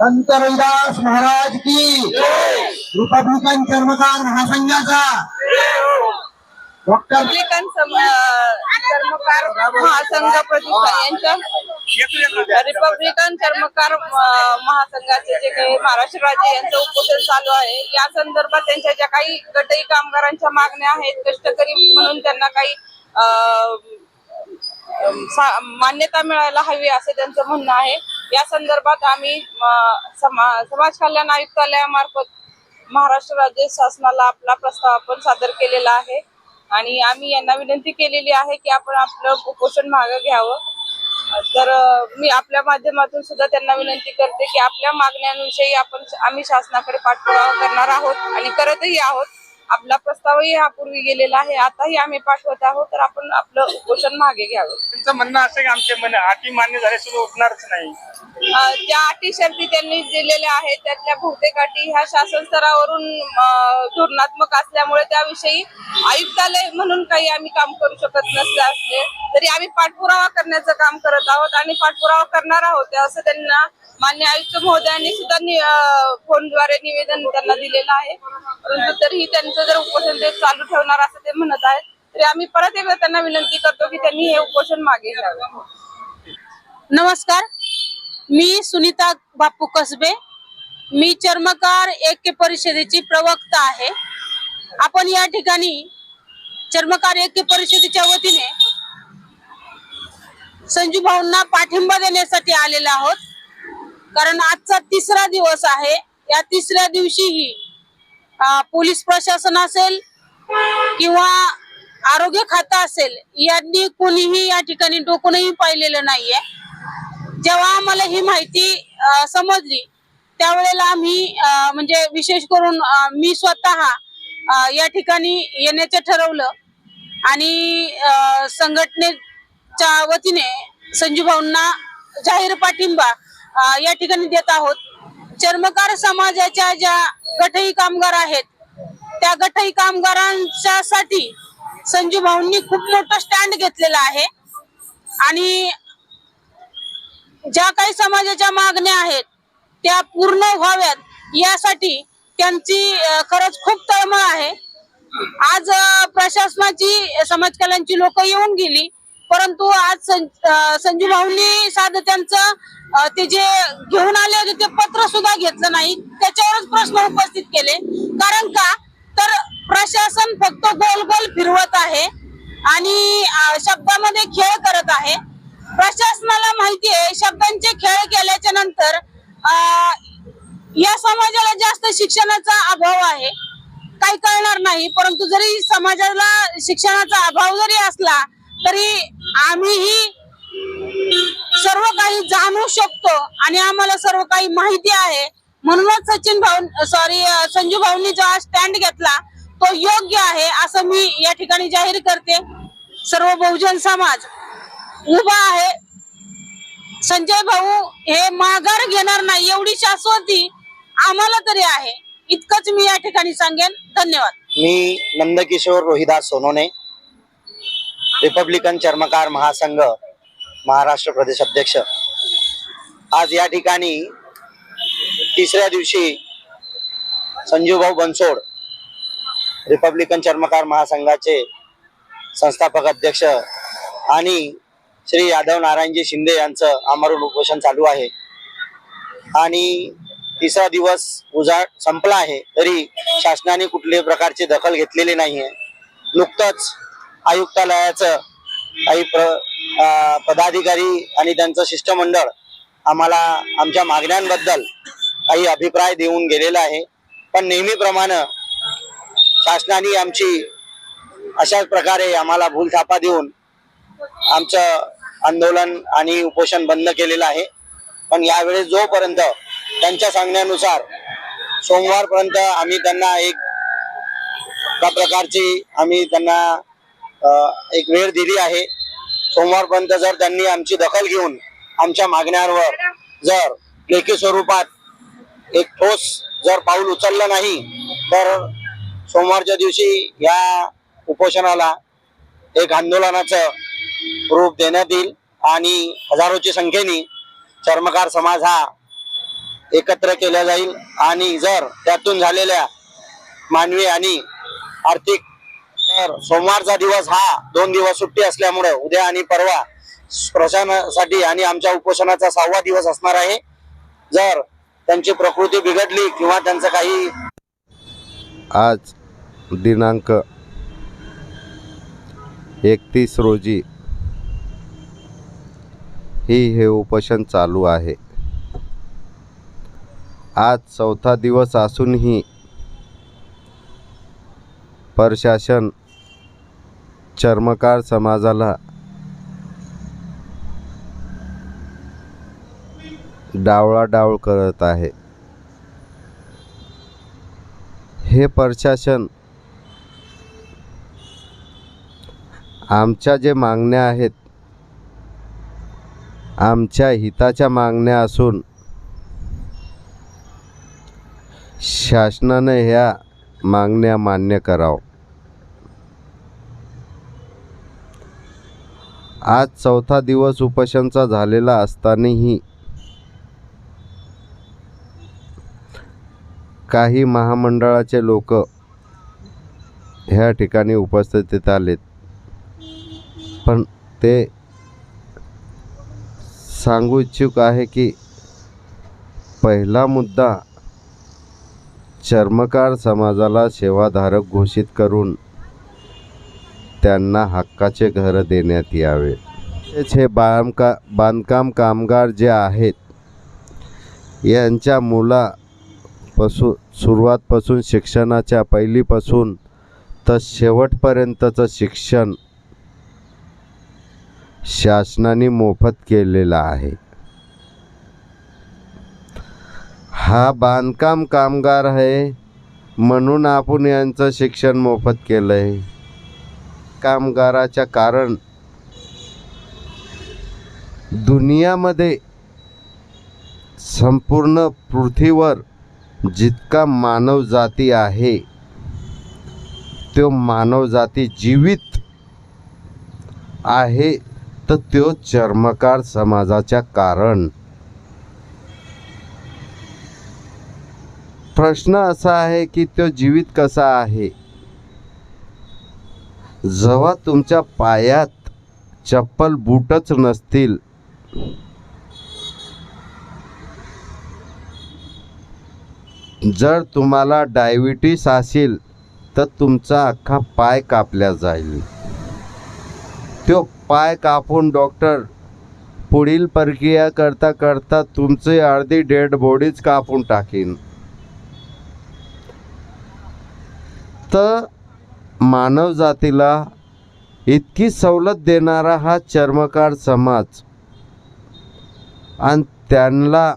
संत रविदास महाराज की रिपब्लिकन कर्मकार महासंघाचा. Doctor Republican सम- महासंघ प्रतिष्ठान यांच्या रिपब्लिकन कर्मकार महासंघाचे जे काही महाराष्ट्र राज्य यांचं उपोषण चालू आहे या संदर्भात त्यांच्या ज्या काही गटई कामगारांच्या मागण्या आहेत कष्टकरी म्हणून त्यांना काही मान्यता मिळायला हवी असे त्यांचं म्हणणं आहे. या संदर्भात आम्ही समा- समाज कल्याण आयुक्तालयामार्फत महाराष्ट्र राज्य शासनाला आपला प्रस्ताव आपण सादर केलेला आहे. आणि आम्ही यांना विनंती केलेली आहे की आपण आपलं उपोषण मागं घ्यावं. तर मी आपल्या माध्यमातून सुद्धा त्यांना विनंती करते की आपल्या मागण्यांविषयी आपण आम्ही शासनाकडे पाठपुरावा करणार आहोत आणि करतही आहोत. आपला प्रस्तावही यापूर्वी गेलेला आहे. आताही आम्ही पाठवत आहोत तर आपण आपलं उपोषण मागे घ्यावं. त्यांचं म्हणणं असं की? आमचे मन अटी मान्य झाल्याशिवाय उठणारच नाही. अं, ज्या अटी शर्ती त्यांनी दिलेल्या आहेत त्यातल्या बहुतेक अटी ह्या शासन स्तरावरून अं, धोरणात्मक असल्यामुळे त्याविषयी आयुक्तालय म्हणून काही आम्ही काम करू शकत नसले असले तरी आम्ही पाठपुरावा करण्याचं काम करत आहोत आणि पाठपुरावा करणार आहोत असं त्यांना मान्य आयुक्त महोदयांनी सुद्धा नि- अं, फोनद्वारे निवेदन त्यांना दिलेलं आहे. परंतु तरीही त्यांचं जर उपोषण ते चालू ठेवणार असं ते म्हणत आहेत तरी आम्ही परत एकदा त्यांना विनंती करतो की त्यांनी हे उपोषण मागे घ्यावं. नमस्कार. मी सुनीता बापू कसबे. मी चर्मकार ऐक्य परिषदेची प्रवक्ता आहे. आपण या ठिकाणी चर्मकार ऐक्य परिषदेच्या वतीने संजू भाऊंना पाठिंबा देण्यासाठी आलेलो आहोत. कारण आजचा तिसरा दिवस आहे. या तिसऱ्या दिवशीही पोलीस प्रशासन असेल किंवा आरोग्य खातं असेल यांनी कोणीही या ठिकाणी डोकूनही पाहिलेलं नाहीये. जेव्हा आम्हाला ही माहिती समजली त्यावेळेला आम्ही म्हणजे विशेष करून मी स्वतः या ठिकाणी येण्याचं ठरवलं आणि संघटनेच्या वतीने संजू भाऊंना जाहीर पाठिंबा या ठिकाणी देत आहोत. चर्मकार समाजाच्या ज्या गठई कामगार आहेत त्या गठई कामगारांच्या साठी संजू भाऊंनी खूप मोठा स्टँड घेतलेला आहे. आणि ज्या काही समाजाच्या मागण्या आहेत त्या पूर्ण व्हाव्यात यासाठी त्यांची खरंच खूप तळमळ आहे. आज प्रशासनाची समाज कल्याणची लोक येऊन गेली. परंतु आज संजू भाऊंनी साधं त्यांचं ते जे घेऊन आले होते ते पत्र सुद्धा घेतलं नाही. त्याच्यावरच प्रश्न उपस्थित केले. कारण का? तर प्रशासन फक्त गोल गोल फिरवत आहे आणि शब्दामध्ये खेळ करत आहे. प्रशासनाला माहिती आहे शब्दांचे खेळ केल्याच्यानंतर या समाजाला जास्त शिक्षणाचा अभाव आहे. काही कळणार नाही परंतु जरी समाजाला शिक्षणाचा अभाव जरी असला तरी आम्हीही सर्व काही जाणू शकतो आणि आम्हाला सर्व काही माहिती आहे. म्हणूनच सचिन भाऊ सॉरी संजू भाऊंनी जो हा स्टँड घेतला तो योग्य आहे असं मी या ठिकाणी जाहीर करते. सर्व बहुजन समाज उभा आहे. संजय भाऊ हे माघार घेणार नाही एवढी शाश्वती आम्हाला तरी आहे. इतकंच मी या ठिकाणी सांगेन. धन्यवाद. मी नंदकिशोर रोहिदास सोनोने. रिपब्लिकन चर्मकार महासंघ महाराष्ट्र प्रदेश अध्यक्ष. आज या ठिकाणी तिसऱ्या दिवशी संजूभाऊ बनसोड रिपब्लिकन चर्मकार महासंघाचे संस्थापक अध्यक्ष आणि श्री यादव नारायणजी शिंदे यांचं आमरण उपोषण चालू आहे. आणि तिसरा दिवस उजाड संपला आहे तरी शासनाने कुठल्याही प्रकारची दखल घेतलेली नाही आहे नुकतंच आयुक्तालयाचं काही प्र पदाधिकारी आणि त्यांचं शिष्टमंडळ आम्हाला आमच्या मागण्यांबद्दल काही अभिप्राय देऊन गेलेला आहे. पण नेहमीप्रमाणे शासनाने आमची अशाच प्रकारे आम्हाला भूलथापा देऊन आमचं आंदोलन आणि उपोषण बंद केलेलं आहे. पण यावेळेस जोपर्यंत त्यांच्या सांगण्यानुसार सोमवारपर्यंत आम्ही त्यांना एक त्या प्रकारची आम्ही त्यांना एक वेळ दिली आहे. सोमवारपर्यंत जर त्यांनी आमची दखल घेऊन आमच्या मागण्यांवर जर लेखी स्वरूपात एक ठोस जर पाऊल उचललं नाही तर सोमवारच्या दिवशी या उपोषणाला एक आंदोलनाचं रूप देण्यात येईल आणि हजारोची संख्येने चर्मकार समाज हा एकत्र केला जाईल. आणि जर त्यातून झालेल्या मानवी आणि आर्थिक तर सोमवारचा दिवस हा दोन दिवस सुट्टी असल्यामुळे उद्या आणि परवा प्रशासनासाठी आणि आमच्या उपोषणाचा सहावा दिवस असणार आहे. जर त्यांची प्रकृती बिघडली किंवा त्यांचं काही आज दिनांक एकतीस रोजी ही हे उपोषण चालू आहे. आज चौथा दिवस असूनही प्रशासन चर्मकार समाजाला डावळाडावळ करत आहे. हे प्रशासन आमच्या जे मागण्या आहेत आमच्या हिताच्या मागण्या असून शासनाने ह्या मागण्या मान्य करावं आज चौथा दिवस उपोषणचा झालेला असतानाही काही महामंडळाचे लोक ह्या ठिकाणी उपस्थितीत आलेत. पण ते सांगू इच्छुक आहे की पहिला मुद्दा चर्मकार समाजाला सेवाधारक घोषित करून त्यांना हक्काचे घर देण्यात यावे. तसेच हे बांधका बांधकाम कामगार जे आहेत यांच्या मुलापासून सुरुवातपासून शिक्षणाच्या पहिलीपासून तर शेवटपर्यंतचं शिक्षण शासनाने मोफत केलेलं आहे. हा बांधकाम कामगार आहे म्हणून आपण यांचं शिक्षण मोफत केलं आहे कामगाराच्या कारण दुनियामध्ये संपूर्ण पृथ्वीवर जितका मानव जाती आहे तो मानव जाती जीवित आहे तर तो चर्मकार समाजाच्या कारण. प्रश्न असा आहे की तो जीवित कसा आहे? जेव्हा तुमच्या पायात चप्पल बूटच नसतील जर तुम्हाला डायबिटीस असेल तर तुमचा अख्खा पाय कापला जाईल. तो पाय कापून डॉक्टर पुढील प्रक्रिया करता करता तुमचे अर्धी डेड बॉडीच कापून टाकीन. तर मानवजातीला इतकी सवलत देणारा हा चर्मकार समाज आणि त्यांना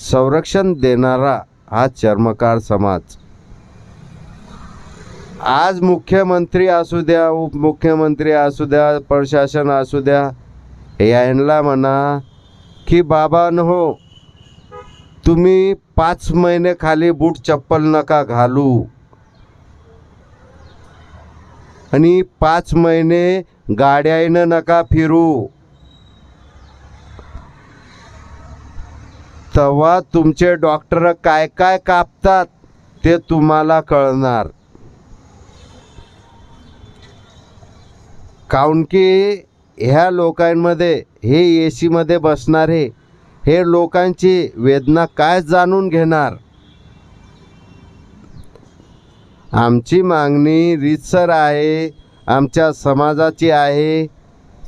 संरक्षण देणारा हा चर्मकार समाज. आज मुख्यमंत्री असू द्या उपमुख्यमंत्री असू द्या प्रशासन असू द्या यांना म्हणा की बाबा हो तुम्ही पाच महिने खाली बूट चप्पल नका घालू. आणि पाच महिने गाड्यानं नका फिरू. तेव्हा तुमचे डॉक्टर काय काय कापतात ते तुम्हाला कळणार. काऊन की ह्या लोकांमध्ये हे ए सीमध्ये बसणारे हे लोकांची वेदना काय जाणून घेणार? आमची मागणी रीतसर आहे आमच्या समाजाची आहे.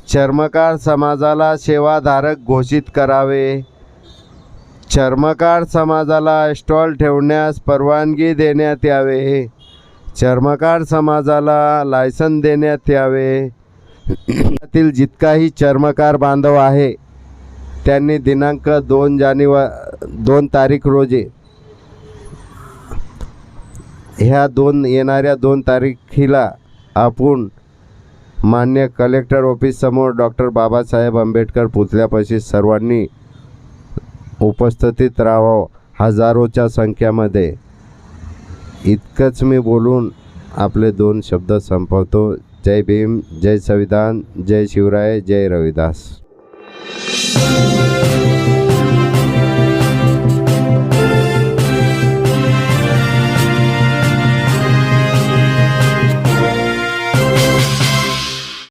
चर्मकार समाजाला सेवाधारक घोषित करावे. चर्मकार समाजाला स्टॉल ठेवण्यास परवानगी देण्यात यावे. चर्मकार समाजाला लायसन देण्यात यावे. त्यातील जितकाही चर्मकार बांधव आहे त्यांनी दिनांक दोन जानेवा दोन तारीख रोजी ह्या दोन येणाऱ्या दोन तारखेला आपण मान्य कलेक्टर ऑफिससमोर डॉक्टर बाबासाहेब आंबेडकर पुतल्यापाशी सर्वांनी उपस्थितीत राहावं हजारोच्या संख्येमध्ये. इतकंच मी बोलून आपले दोन शब्द संपवतो. जय भीम जय संविधान जय शिवराय जय रविदास.